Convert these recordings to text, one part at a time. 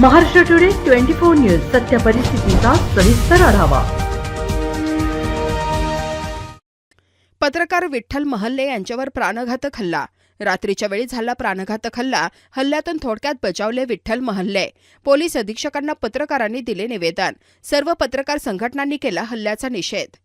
Maharashtra today twenty four news सत्य परिस्थितीचा सविस्तर आढावा. पत्रकार विठ्ठल महल्ले यांच्यावर प्राणघातक हल्ला. रात्रीच्या वेळी झाला प्राणघातक हल्ला. हल्ल्यातून थोडक्यात बचावले विठ्ठल महल्ले. पोलीस अधीक्षकांना पत्रकारांनी दिले निवेदन. सर्व पत्रकार संघटनांनी केला हल्ल्याचा निषेध.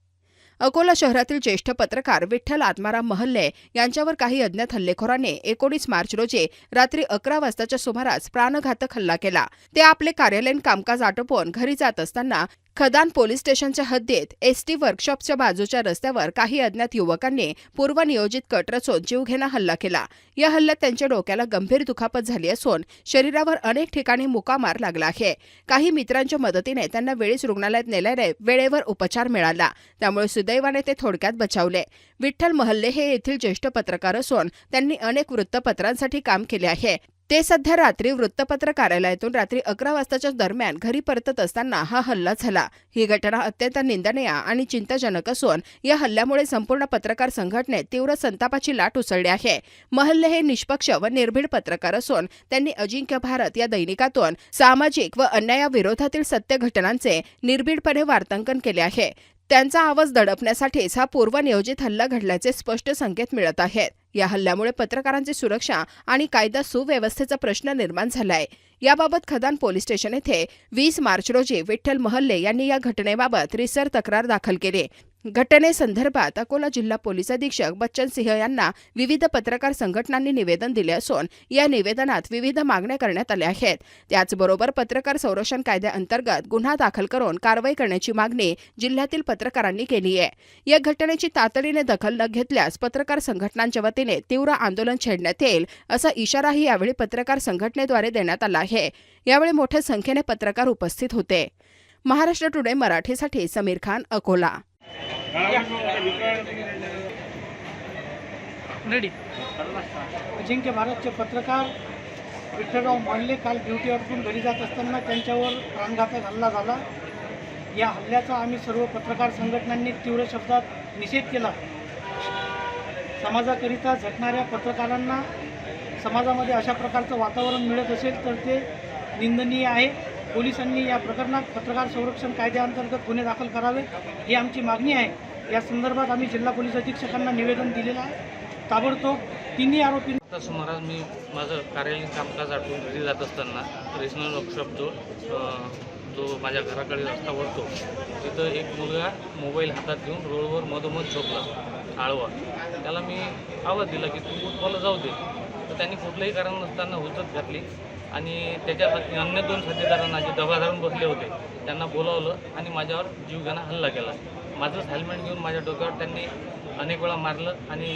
अकोला शहरातील ज्येष्ठ पत्रकार विठ्ठल आत्माराम महल्ले यांच्यावर काही अज्ञात हल्लेखोराने एकोणीस मार्च रोजी रात्री अकरा वाजताच्या सुमारास प्राणघातक हल्ला केला. ते आपले कार्यालयीन कामकाज आटोपून घरी जात असताना खदान पोलीस स्टेशनच्या हद्दीत एसटी वर्कशॉपच्या बाजूच्या रस्त्यावर काही अज्ञात युवकांनी पूर्वनियोजित कट रचून जीवघेणा हल्ला केला. या हल्ल्यात त्यांच्या डोक्याला गंभीर दुखापत झाली असून शरीरावर अनेक ठिकाणी मुकामार लागला आहे. काही मित्रांच्या मदतीने त्यांना वेळीच रुग्णालयात नेल्याने वेळेवर उपचार मिळाला. त्यामुळे सुदैवाने ते थोडक्यात बचावले. विठ्ठल महल्ले हे येथील ज्येष्ठ पत्रकार असून त्यांनी अनेक वृत्तपत्रांसाठी काम केले आहे. ते सध्या रात्री वृत्तपत्र कार्यालयातून रात्री अकरा वाजताच्या दरम्यान घरी परतत असताना हा हल्ला झाला. ही घटना अत्यंत निंदनीय आणि चिंताजनक असून या हल्ल्यामुळे संपूर्ण पत्रकार संघटनेत तीव्र संतापाची लाट उसळली आहे. महल्ले हे निष्पक्ष व निर्भीड पत्रकार असून त्यांनी अजिंक्य भारत या दैनिकातून सामाजिक व अन्यायाविरोधातील सत्य घटनांचे निर्भीडपणे वार्तांकन केले आहे. त्यांचा आवाज दडपण्यासाठीच हा पूर्वनियोजित हल्ला घडल्याचे स्पष्ट संकेत मिळत आहेत. या हल्ल्यामुळे पत्रकारांची सुरक्षा आणि कायदा सुव्यवस्थेचा प्रश्न निर्माण झालाय. याबाबत खदान पोलीस स्टेशन येथे वीस मार्च रोजी विठ्ठल महल्ले यांनी या घटनेबाबत रिसर तक्रार दाखल केली. घटनेसंदर्भात अकोला जिल्हा पोलीस अधीक्षक बच्चन सिंह यांना विविध पत्रकार संघटनांनी निवेदन दिले असून या निवेदनात विविध मागण्या करण्यात आल्या आहेत. त्याचबरोबर पत्रकार संरक्षण कायद्याअंतर्गत गुन्हा दाखल करून कारवाई करण्याची मागणी जिल्ह्यातील पत्रकारांनी केली आहे. या घटनेची तातडीने दखल न घेतल्यास पत्रकार संघटनांच्या वतीने तीव्र आंदोलन छेडण्यात येईल असा इशाराही यावेळी पत्रकार संघटनेद्वारे देण्यात आला आहे. यावेळी मोठ्या संख्येने पत्रकार उपस्थित होते. महाराष्ट्र टुडे मराठीसाठी समीर खान अकोला. रेडी अजिंक्य भारतचे पत्रकार विठ्ठलराव मांडले काल ड्युटी अडकून घरी जात असताना त्यांच्यावर प्राणघातक हल्ला झाला. या हल्ल्याचा आम्ही सर्व पत्रकार संघटनांनी तीव्र शब्दात निषेध केला. समाजाकरिता झटणाऱ्या पत्रकारांना समाजामध्ये अशा प्रकारचं वातावरण मिळत असेल तर ते निंदनीय आहे. पोलिसांनी या प्रकरणात पत्रकार संरक्षण कायद्याअंतर्गत गुन्हे दाखल करावे ही आमची मागणी आहे. या संदर्भात आम्ही जिल्हा पोलीस अधीक्षकांना निवेदन दिलेलं आहे. ताबडतोब तिन्ही आरोपी आता सुमारास मी माझं कार्यालयीन कामकाज आठवून घरी जात असताना रिजनल वर्कशॉप जो जो माझ्या घराकडे रस्ता वळतो तिथं एक मुलगा मोबाईल हातात घेऊन रोडवर मधोमध झोपला आळवा. त्याला मी आवाज दिला की तू फुटबॉलला जाऊ दे. तर त्यांनी कुठलंही कारण नसताना हुजत घातली. आणि त्याच्या अन्य दोन साथीदारांना जे दबा धरून बसले होते त्यांना बोलावलं आणि माझ्यावर जीवघेणा हल्ला केला. माझंच हेल्मेट घेऊन माझ्या डोक्यावर त्यांनी अनेक वेळा मारलं आणि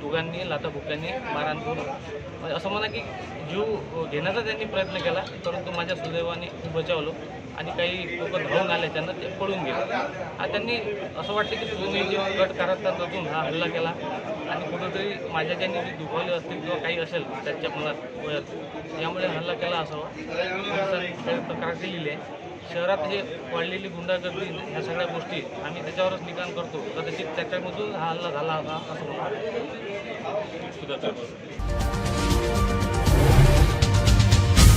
दोघांनी लाथाबुक्यांनी मारहाण करून म्हणजे असं म्हणा की जीव घेण्याचा त्यांनी प्रयत्न केला परंतु माझ्या सुदैवाने बचावलो. आणि काही लोक धावून आले त्यांना ते पळून गेले. आणि त्यांनी असं वाटतं की तुम्ही जे कट करतात त्यातून हा हल्ला केला आणि कुठंतरी माझ्या ज्यांनी जी दुखावले असतील किंवा काही असेल त्यांच्या मनात वयात यामुळे हल्ला केला असावा. तक्रार दिलेली आहे. शहरात हे वाढलेली गुंडागर्दी ह्या सगळ्या गोष्टी आम्ही त्याच्यावरच निकाल करतो. कदाचित त्याच्यामधून हा हल्ला झाला होता असं मला